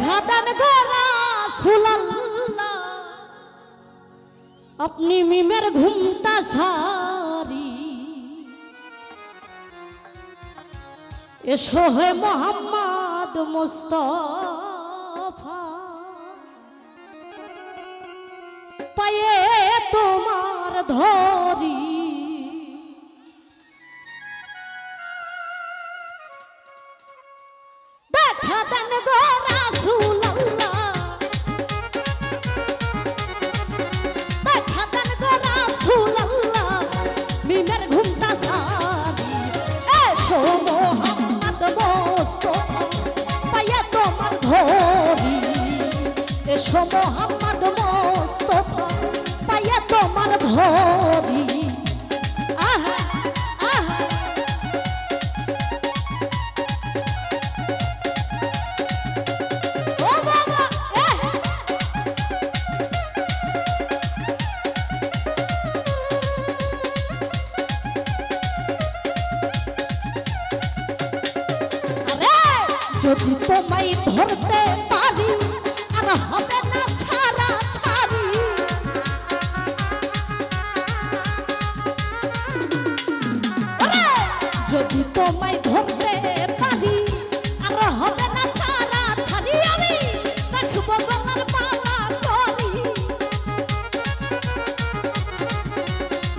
দেখা দেন গোরা সুলাল্লা আপনি মিমের ঘুমটা সারি। এসো হে মোহাম্মদ মুস্তফা। পায়ে তোমার ধরি এসো মোহাম্মদ মুস্তফা পায়ে তোমার আরে যদি তোমায় ধরতে পারি আর হবে যদি তোমায় ধরতে পারি আর হবে না ছাড়া, ছাড়ি আমি, রাখব গলার মালা করি।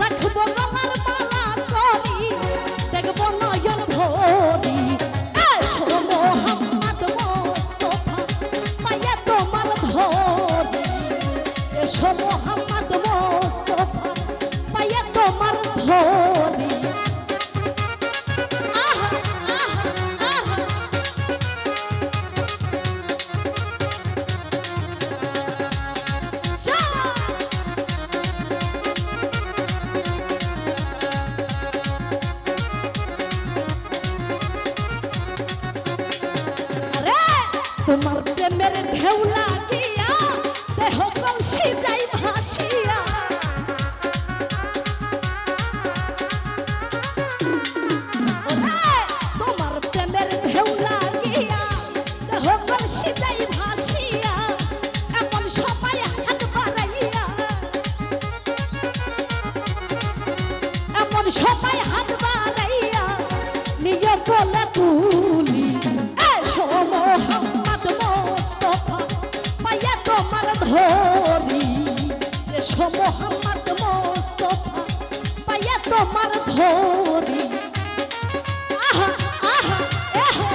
রাখব গলার মালা করি, দেখব নয়ন ভরি। এসো মোহাম্মদ মোস্তফা পায়ে তোমার ধরি। এসো মোহাম্মদ মোস্তফা পায়ে তোমার ধরি। তোমার প্রেমের ঢেউ লাগিয়া মোহাম্মদ মোস্তফা পাইয়া তোমার ধরি। আহা আহা এহো।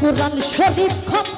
কোরআন শরীফ খতম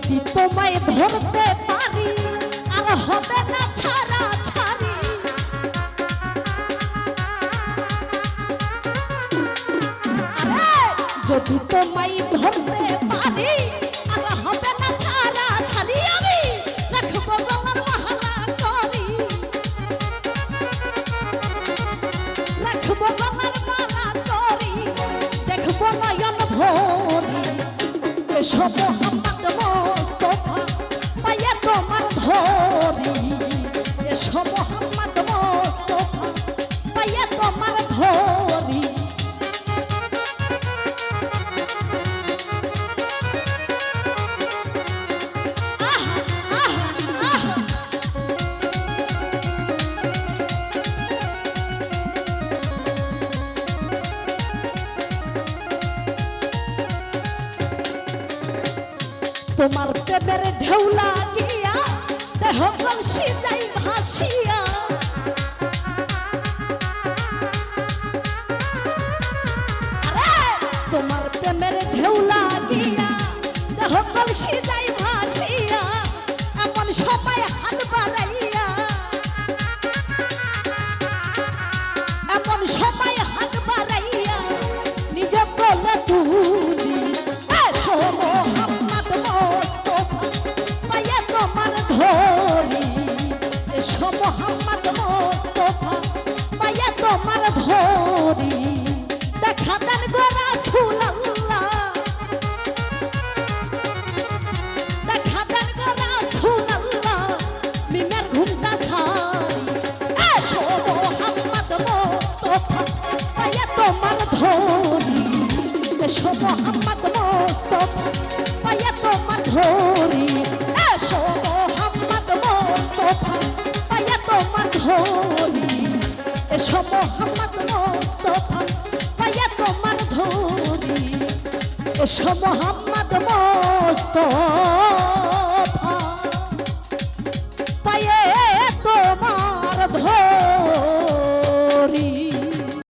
যদি তোমায় ধরতে পারি আর হবে না ছাড়া তোমার ধরি। পেপের ঢেউলা গিয়া দেহ কলসি যাই তোমার প্রেমের ঢেউ লাগিয়া দেহ কলসি যাই মোহাম্মদ মোস্তফা, পাইয়া তোমার ধরি। দেখা দেন গো রাসূলুল্লাহ। দেখা দেন গো রাসূলুল্লাহ, মিমের ঘুমটা ছাড়ি। এসো মোহাম্মদ মোস্তফা, পাইয়া তোমার ধরি। এসো মোহাম্মদ মোস্তফা, পাইয়া তোমার ধরি। এসো মোহাম্মদ মোস্তফা পাইয়া তোমার ধরি এসব মোহাম্মদ মোস্তফা